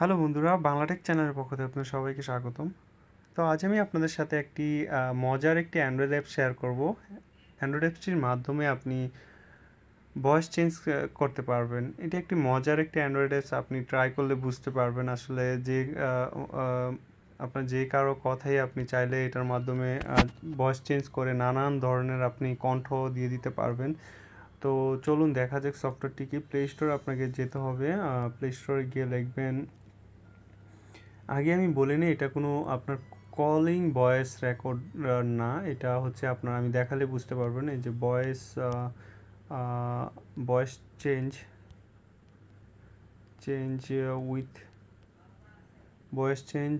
Hello বন্ধুরা বাংলাটেক চ্যানেলের পক্ষ থেকে আপনাদের সবাইকে স্বাগতম। তো আজ আমি আপনাদের সাথে একটি মজার একটি অ্যান্ড্রয়েড অ্যাপ শেয়ার করব। অ্যান্ড্রয়েড অ্যাপসটির মাধ্যমে আপনি ভয়েস চেঞ্জ করতে পারবেন। এটা একটি মজার একটি অ্যান্ড্রয়েড অ্যাপস আপনি ট্রাই করলে বুঝতে পারবেন আসলে যে আপনার যে কারও কথাই আপনি চাইলে এটার মাধ্যমে ভয়েস চেঞ্জ করে নানান ধরনের আপনি কণ্ঠ দিয়ে দিতে পারবেন। তো চলুন দেখা যাক সফটওয়্যারটি কি প্লে স্টোর আপনাকে যেতে হবে। প্লে স্টোরে গিয়ে লিখবেন আগে আমি বলে নিই, এটা কোনো আপনার কলিং ভয়েস রেকর্ড না। এটা হচ্ছে আপনার, আমি দেখালে বুঝতে পারবেন এই যে voice voice change change with voice change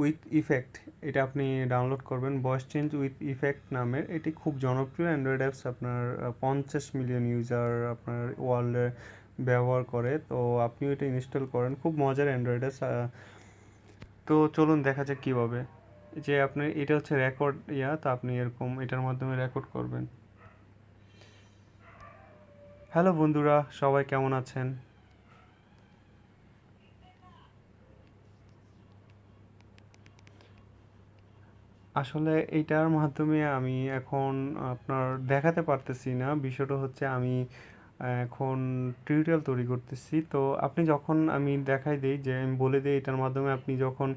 with effect এটা আপনি ডাউনলোড করবেন। ভয়েস চেঞ্জ উইথ ইফেক্ট নামের, এটি খুব জনপ্রিয় অ্যান্ড্রয়েড অ্যাপস আপনার পঞ্চাশ মিলিয়ন ইউজার আপনার ওয়ার্ল্ডে ব্যবহার করে, তো আপনিও এটা ইনস্টল করেন। খুব মজার অ্যান্ড্রয়েড অ্যাপস তো চলুন দেখা যাক কীভাবে। যে আপনি এটা হচ্ছে রেকর্ড ইয়া, তো আপনি এরকম এটার মাধ্যমে রেকর্ড করবেন। হ্যালো বন্ধুরা, সবাই কেমন আছেন? আসলে এইটার মাধ্যমে আমি এখন আপনার দেখাতে পারতেছি না। বিষয়টা হচ্ছে আমি এখন টিউটোরিয়াল তৈরি করতেছি। তো আপনি যখন আমি দেখাই দিই যে, আমি বলে দিই এটার মাধ্যমে আপনি যখন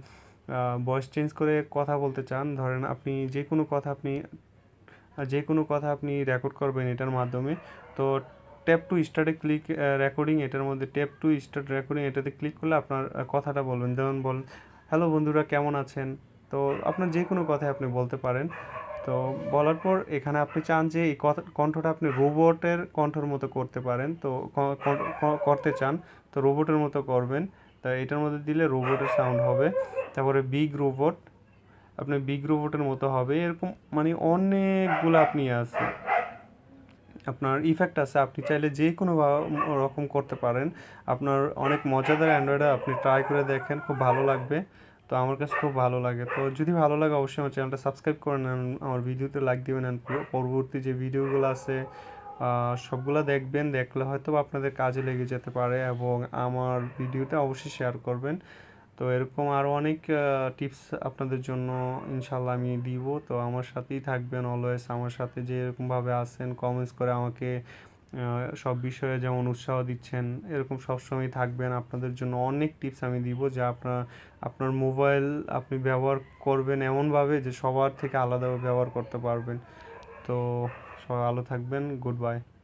ভয়েস চেঞ্জ করে কথা বলতে চান, ধরেন আপনি যে কোনো কথা আপনি, যে কোনো কথা আপনি রেকর্ড করবেন এটার মাধ্যমে, তো ট্যাপ টু স্টার্টে ক্লিক রেকর্ডিং এটার মধ্যে ট্যাপ টু স্টার্ট রেকর্ডিং এটাতে ক্লিক করলে আপনার কথাটা বলবেন। যেমন বল হ্যালো বন্ধুরা, কেমন আছেন? তো আপনার যে কোনো কথাই আপনি বলতে পারেন। তো বলার পর এখানে আপনি চান যে এই কণ্ঠটা আপনি রোবটের কণ্ঠের মতো করতে পারেন, তো করতে চান, তো রোবটের মতো করবেন। তা এটার মধ্যে দিলে রোবটের সাউন্ড হবে, তারপরে বিগ রোবট আপনি বিগ রোবটের মতো হবে, এরকম মানে অনেকগুলো আপনি আছে। আপনার ইফেক্ট আছে, আপনি চাইলে যে কোনো রকম করতে পারেন। আপনার অনেক মজাদার অ্যান্ড্রয়েডে আপনি ট্রাই করে দেখেন, খুব ভালো লাগবে। তো আমার কাছে খুব ভালো লাগে। তো যদি ভালো লাগে অবশ্যই আমার চ্যানেলটা সাবস্ক্রাইব করে নেন, আমার ভিডিওতে লাইক দিবেন পরবর্তী যে ভিডিওগুলো আছে সবগুলো দেখবেন, দেখলে হয়তো আপনাদের কাজে লেগে যেতে পারে এবং আমার ভিডিওতে অবশ্যই শেয়ার করবেন। তো এরকম আরও অনেক টিপস আপনাদের জন্য ইনশাল্লাহ আমি দিব। তো আমার সাথেই থাকবেন অলওয়েজ আমার সাথে যে এরকমভাবে আছেন কমেন্টস করে আমাকে সব বিষয়ে যেমন উৎসাহ দিচ্ছেন, এরকম সবসময় থাকবেন। আপনাদের জন্য অনেক টিপস আমি দিব যা আপনার আপনার মোবাইল আপনি ব্যবহার করবেন এমনভাবে যে সবার থেকে আলাদাভাবে ব্যবহার করতে পারবেন। তো সবাই ভালো থাকবেন, গুড বাই।